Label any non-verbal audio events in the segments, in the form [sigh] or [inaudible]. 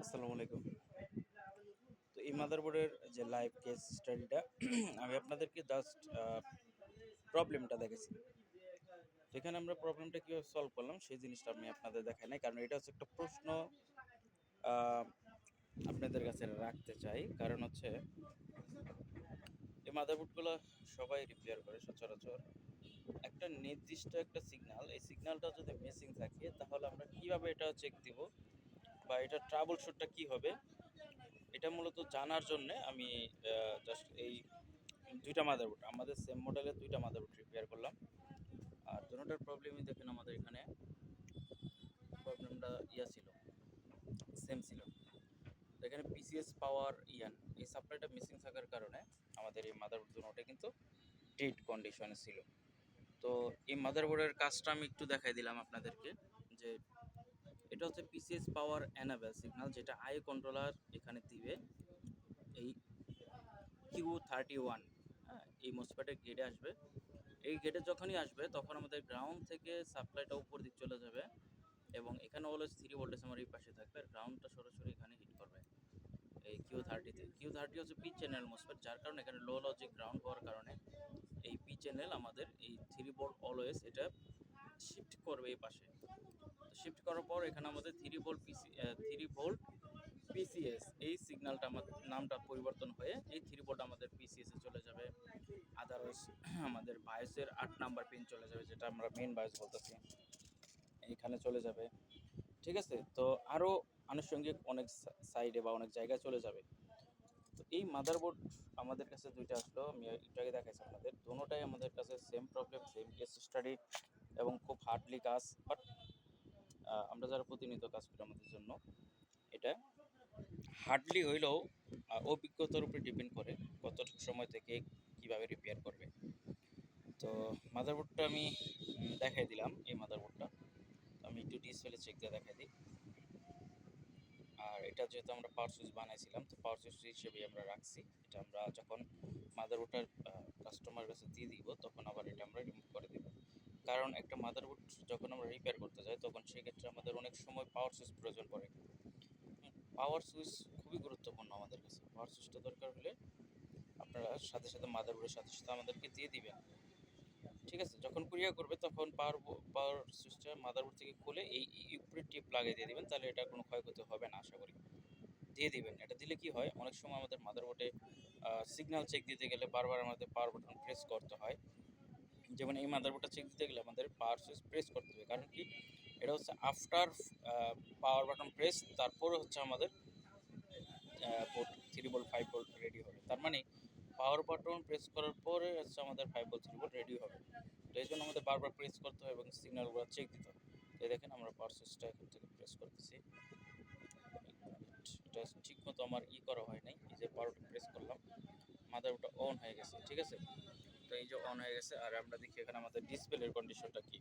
আসসালামু আলাইকুম। তো এই মাদারবোর্ডের যে লাইভ কেস স্টাডিটা আমি আপনাদেরকে জাস্ট প্রবলেমটা দেখেছি আমরা প্রবলেমটা কীভাবে সলভ করলাম, সেই জিনিসটা আমি আপনাদের দেখাই নাই। কারণ এটা হচ্ছে একটা প্রশ্ন আপনাদের কাছে রাখতে চাই। কারণ হচ্ছে, এই মাদারবোর্ডগুলো সবাই রিপেয়ার করে সচরাচর। একটা নির্দিষ্ট একটা সিগন্যাল এই সিগন্যালটা যদি মিসিং থাকে, তাহলে আমরা কীভাবে এটা চেক দিব? বা এটা ট্রাবল শুটটা কি হবে, এটা মূলত জানার জন্য আমি জাস্ট এই দুইটা মাদারবোর্ড আমাদের সেম মডেলের দুইটা মাদারবোর্ড রিপেয়ার করলাম। আর দুটোটার প্রবলেমই দেখেন আমাদের এখানে প্রবলেমটা ইয়া ছিল সেম ছিল। এখানে পিসিএস পাওয়ার ইয়ান, এই সাপ্লাইটা মিসিং থাকার কারণে আমাদের এই মাদারবোর্ড দুটোটা কিন্তু ডেড কন্ডিশনে ছিল। তো এই মাদারবোর্ডের কাজটা আমি একটু দেখাই দিলাম আপনাদেরকে, যে এটা হচ্ছে পিসিএস পাওয়ার অ্যানাবেল সিগন্যাল যেটা আই কন্ট্রোলার এখানে দিবে। এই কিউ থার্টি ওয়ান এই মোসপ্যাটের গেটে আসবে। এই গেটে যখনই আসবে, তখন আমাদের গ্রাউন্ড থেকে সাপ্লাইটা উপর দিক চলে যাবে এবং এখানে অলওয়েজ থ্রি ভোল্টেজ আমার এই পাশে থাকবে গ্রাউন্ডটা সরাসরি এখানে হিট করবে। এই কিউ থার্টিতে কিউ থার্টি হচ্ছে পি চ্যানেল মোসপ্যাট যার কারণে এখানে লো লজিক গ্রাউন্ড হওয়ার কারণে এই পি চ্যানেল আমাদের এই থ্রি ভোল্ট অলওয়েজ এটা শিফট করবে এই পাশে। শিফট করার পর এখানে আমাদের three volt PC three volt PCS এই সিগন্যালটা আমার নামটা পরিবর্তন হয়ে এই থ্রি ভোল্ট আমাদের পিসিএসে চলে যাবে। আদারওয়াইজ [clears throat] আমাদের বায়োসের আট নাম্বার পিন চলে যাবে, যেটা আমরা মেন বায়োস বলতেছি। এইখানে চলে যাবে। ঠিক আছে? তো আরও আনুষঙ্গিক অনেক সাইডে বা অনেক জায়গায় চলে যাবে। তো এই মাদারবোর্ড আমাদের কাছে দুইটা আসলো, আমি একটু আগে দেখাইছি আপনাদের। দুটোটাই আমাদের কাছে same problem same case study এবং খুব হার্ডলি কাজ বাট আমরা যারা প্রতিনিয়ত কাজ করি আমাদের জন্য, এটা হার্ডলি হইলেও অভিজ্ঞতার উপরে ডিপেন্ড করে কতটুকু সময় থেকে কীভাবে রিপেয়ার করবে। তো মাদারবোর্ডটা আমি দেখাই দিলাম, এই মাদারবোর্ডটা আমি একটু ডিসপ্লে চেক দিয়ে দেখাই দিই। আর এটা যেহেতু আমরা পাওয়ার সুইচ বানাইছিলাম, তো পাওয়ার সুইচ হিসেবে আমরা রাখছি। এটা আমরা যখন মাদারবোর্ডটা কাস্টমার কাছে দিয়ে দিব, তখন আবার এটা আমরা রিমুভ করে দিব। কারণ একটা মাদারবোর্ড যখন আমরা রিপেয়ার করতে যাই, তখন সেক্ষেত্রে আমাদের অনেক সময় পাওয়ার সুইচ প্রয়োজন পড়ে। পাওয়ার সুইচ খুবই গুরুত্বপূর্ণ আমাদের কাছে। পাওয়ার সুইচটা দরকার হলে আপনারা সাথে সাথে মাদারবোর্ডের সাথে সাথে আমাদেরকে দিয়ে দিবেন। ঠিক আছে? যখন কুরিয়ার করবে, তখন পাওয়ার পাওয়ার সুইচটা মাদারবোর্ড থেকে খুলে এই এই উপরে টিপ লাগিয়ে দিয়ে দিবেন। তাহলে এটা কোনো ক্ষয়ক্ষতি হবে না, আশা করি। দিয়ে দিবেন। এটা দিলে কি হয়? অনেক সময় আমাদের মাদারবোর্ডে সিগন্যাল চেক দিতে গেলে বারবার আমাদের পাওয়ার বাটন প্রেস করতে হয়। যেমন এই মাদারবোর্ডটা চেক দিতে গেলে আমাদের পাওয়ার সুইচ প্রেস করতে হবে। কারণ কি? এটা হচ্ছে আফটার পাওয়ার বাটন প্রেস তারপরে হচ্ছে আমাদের board three volt five volt ready হবে। তার মানে পাওয়ার বাটন প্রেস করার পরে হচ্ছে আমাদের five volt three volt ready হবে। তো এই জন্য আমাদের বারবার প্রেস করতে হয় এবং সিগন্যালগুলো চেক দিতে হবে। তো দেখেন আমরা পাওয়ার সুইচটা এখান থেকে প্রেস করতেছি। এটা ঠিক মতো আমার ই করা হয় নাই, এই যে পাওয়ারটা প্রেস করলাম মাদারবোর্ডটা অন হয়ে গেছে, ঠিক আছে? তো এই যে অন হয়ে গেছে, আর আমরা দেখি এখানে আমাদের ডিসপ্লের কন্ডিশনটা কি।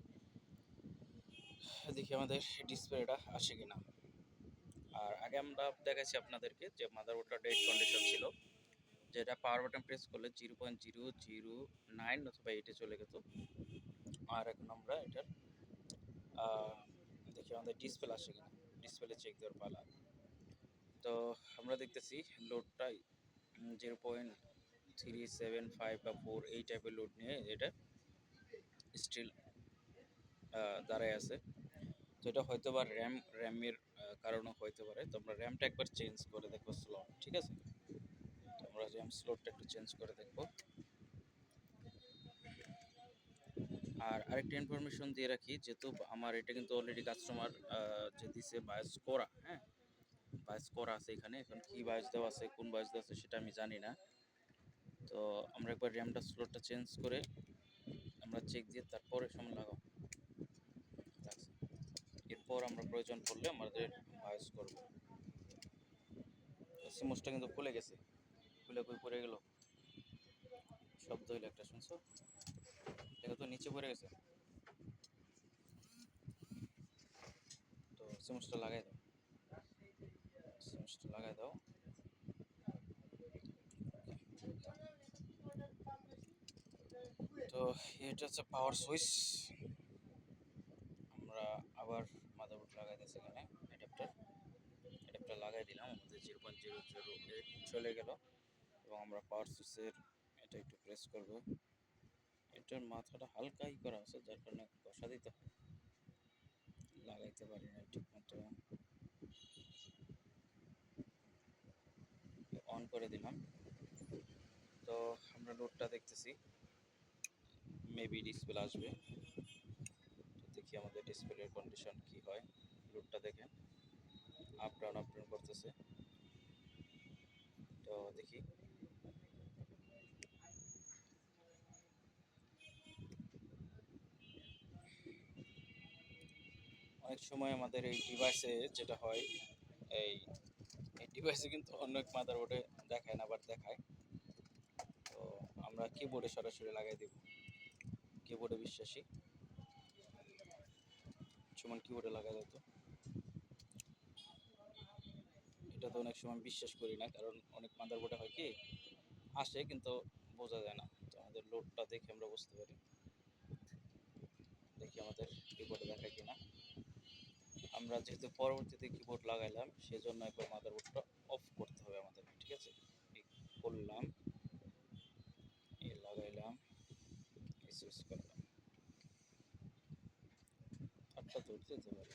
দেখি আমাদের ডিসপ্লেটা আসে কিনা। আর আগে আমরা দেখাচ্ছি আপনাদেরকে যে মাদারবোর্ডটা ডেড কন্ডিশন ছিল, যেটা পাওয়ার বাটন প্রেস করলে zero point zero zero nine অথবা এইটে চলে যেত আর এখন আমরা এটার দেখি আমাদের ডিসপ্লে আসে কিনা। ডিসপ্লে চেক দেওয়ার পালা। তো আমরা দেখতেছি লোডটা zero point three seven five বা ফোর এই টাইপের লোড নিয়ে এটা স্টিল দাঁড়ায় আছে। তো এটা হয়তো বা র্যাম র্যামের কারণে হইতে পারে। তো আমরা র্যামটা একবার চেঞ্জ করে দেখব স্লট ঠিক আছে? আমরা র্যাম স্লটটা একটু চেঞ্জ করে দেখব। আর আরেকটা ইনফরমেশন দিয়ে রাখি, যেহেতু আমার এটা কিন্তু অলরেডি কাস্টমার যে দিছে বায়োস করা হ্যাঁ? বায়োস করা আছে এখানে। এখন কি বায়োস দেওয়া আছে, কোন বায়োস দেওয়া আছে সেটা আমি জানি না। তো আমরা একবার র্যামটা স্লটটা চেঞ্জ করে আমরা চেক দিয়ে তারপরে সময় আচ্ছা। এরপর আমরা প্রয়োজন পড়লে আমাদের বায়োস করব। সিমোসটা কিন্তু খুলে গেছে। খুলে কই পড়ে গেল। শব্দ হইল একটা, শুনছো? এটা তো, নিচে পড়ে গেছে। তো সিমোসটা লাগাই দাও। সিমোসটা লাগাই দাও। তো এটা হচ্ছে পাওয়ার সুইচ আমরা আবার মাদারবোর্ড লাগাই দিয়েছি এখানে অ্যাডাপ্টার অ্যাডাপ্টার লাগাই দিলাম, আমাদের zero point zero zero eight চলে গেল। এবং আমরা পাওয়ার সুইচের এটা একটু প্রেস করব। এটার মাথাটা হালকাই করা আছে, যার কারণে কষা দিতে হয়। লাগাইতে পারি না ঠিক মতো অন করে দিলাম। তো আমরা লোডটা দেখতেছি। মেবি ডিসপ্লে আসবে। দেখি আমাদের ডিসপ্লের কন্ডিশন কি হয় লোডটা দেখে। আপ ডাউন আপ ডাউন করতেছে। তো দেখি। অনেক সময় আমাদের এই ডিভাইসে যেটা হয়, এই এই ডিভাইসে কিন্তু অনেক মাদারবোর্ডে দেখায় না আবার দেখায়। তো আমরা কিবোর্ডে সরাসরি লাগাই দেব। কিবোর্ডে বিশ্বাসী? সুমন কিবোর্ডে লাগাই যেত এটা তো অনেক সময় বিশ্বাস করি না, কারণ অনেক মাদারবোর্ডে হয় কি, আসে কিন্তু বোঝা যায় না। তো আমাদের লোডটা দেখে আমরা বুঝতে পারি। দেখি আমাদের কিবোর্ডে দেখায় কিনা। আমরা যেহেতু পরবর্তীতে কিবোর্ড লাগাইলাম, সেজন্য একবার মাদারবোর্ডটা অফ করতে হবে আমাদের ঠিক আছে? করলাম, এই লাগাইলাম। এই করলাম আটটা ধরতে যেতে পারে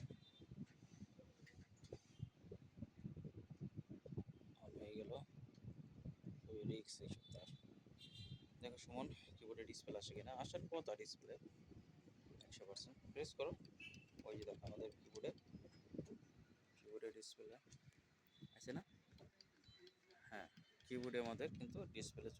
হয়ে গেল ওই রিক্স এই সপ্তাহ দেখো সুমন কিবোর্ডে ডিসপ্লে আসে কিনা? আসার কথা ডিসপ্লে একশো পার্সেন্ট প্রেস করো। ওই যে দেখো আমাদের কিবোর্ডে কিবোর্ডে ডিসপ্লে আছে না? হ্যাঁ কিবোর্ডে আমাদের কিন্তু ডিসপ্লে